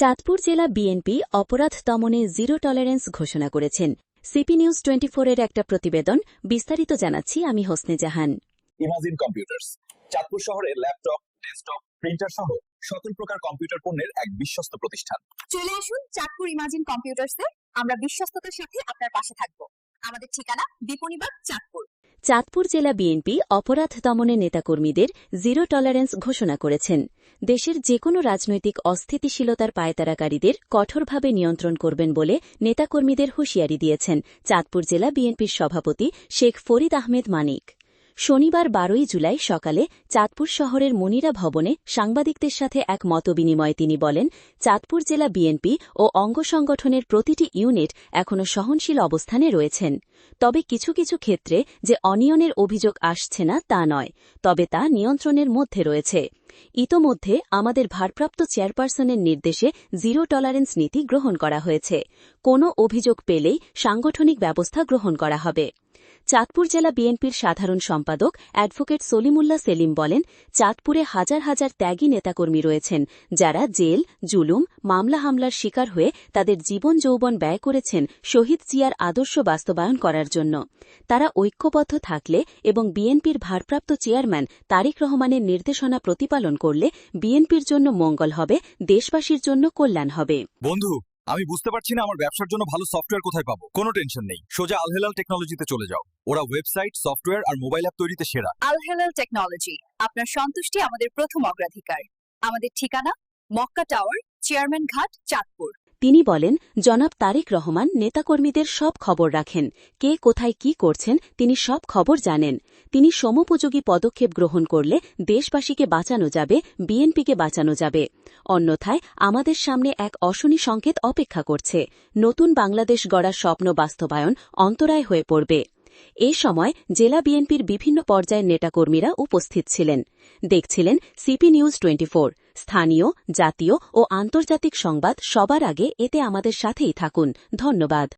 চাঁদপুর জেলা বিএনপি অপরাধ দমনে জিরো টলারেন্স ঘোষণা করেছেন। সিপি নিউজ টোয়েন্টি এর একটা প্রতিবেদন বিস্তারিত জানাচ্ছি আমি হোসনে জাহান। ইমাজিন কম্পিউটার্স চাঁদপুর শহরে ল্যাপটপ ডেস্কটপ প্রিন্টার সহ সকল প্রকার কম্পিউটার পণ্যের এক বিশ্বস্ত প্রতিষ্ঠান। চলে আসুন চাঁদপুর ইমাজিন কম্পিউটার্সে আমরা বিশ্বস্ততার সাথে আপনার পাশে থাকব। আমাদের ঠিকানা বিপণীবাগ চাঁদপুর। চাঁদপুর জেলা বিএনপি অপরাধ দমনে নেতাকর্মীদের জিরো টলারেন্স ঘোষণা করেছেন। দেশের যে কোনো রাজনৈতিক অস্থিতিশীলতার পায়তারাকারীদের কঠোরভাবে নিয়ন্ত্রণ করবেন বলে নেতাকর্মীদের হুঁশিয়ারি দিয়েছেন চাঁদপুর জেলা বিএনপির সভাপতি শেখ ফরিদ আহমেদ মানিক। শনিবার বারোই জুলাই সকালে চাঁদপুর শহরের মনিরা ভবনে সাংবাদিকদের সাথে এক মতবিনিময়ে তিনি বলেন, চাঁদপুর জেলা বিএনপি ও অঙ্গ সংগঠনের প্রতিটি ইউনিট এখনও সহনশীল অবস্থানে রয়েছেন। তবে কিছু কিছু ক্ষেত্রে যে অনিয়নের অভিযোগ আসছে না তা নয়, তবে তা নিয়ন্ত্রণের মধ্যে রয়েছে। ইতোমধ্যে আমাদের ভারপ্রাপ্ত চেয়ারপারসনের নির্দেশে জিরো টলারেন্স নীতি গ্রহণ করা হয়েছে। কোনো অভিযোগ পেলেই সাংগঠনিক ব্যবস্থা গ্রহণ করা হবে। চাঁদপুর জেলা বিএনপির সাধারণ সম্পাদক অ্যাডভোকেট সলিমুল্লাহ সেলিম বলেন, চাঁদপুরে হাজার হাজার ত্যাগী নেতাকর্মী রয়েছেন, যারা জেল, জুলুম, মামলা হামলার শিকার হয়ে তাদের জীবন যৌবন ব্যয় করেছেন শহীদ জিয়ার আদর্শ বাস্তবায়ন করার জন্য। তারা ঐক্যবদ্ধ থাকলে এবং বিএনপির ভারপ্রাপ্ত চেয়ারম্যান তারেক রহমানের নির্দেশনা প্রতিপালন করলে বিএনপির জন্য মঙ্গল হবে, দেশবাসীর জন্য কল্যাণ হবে। বন্ধু আমি বুঝতে পারছি না আমার ব্যবসার জন্য ভালো সফটওয়্যার কোথায় পাবো। কোনো টেনশন নেই। সোজা আলহেলাল টেকনোলজিতে চলে যাও। ওরা ওয়েবসাইট সফটওয়্যার আর মোবাইল অ্যাপ তৈরিতে সেরা। আলহেলাল টেকনোলজি আপনার সন্তুষ্টি আমাদের প্রথম অগ্রাধিকার। আমাদের ঠিকানা মক্কা টাওয়ার চেয়ারম্যান ঘাট, চাঁদপুর। তিনি বলেন, জনাব তারেক রহমান নেতাকর্মীদের সব খবর রাখেন, কে কোথায় কি করছেন, তিনি সব খবর জানেন। তিনি সমোপযোগী পদক্ষেপ গ্রহণ করলে দেশবাসীকে বাঁচানো যাবে, বিএনপিকে বাঁচানো যাবে। অন্যথায়, আমাদের সামনে এক অশনি সংকেত অপেক্ষা করছে, নতুন বাংলাদেশ গড়ার স্বপ্ন বাস্তবায়ন অন্তরায় হয়ে পড়বে। এ সময় জেলা বিএনপির বিভিন্ন পর্যায়ের নেতাকর্মীরা উপস্থিত ছিলেন। দেখছিলেন সিপি নিউজ টোয়েন্টি স্থানীয় জাতীয় ও আন্তর্জাতিক সংবাদ সবার আগে এতে আমাদের সাথেই থাকুন। ধন্যবাদ।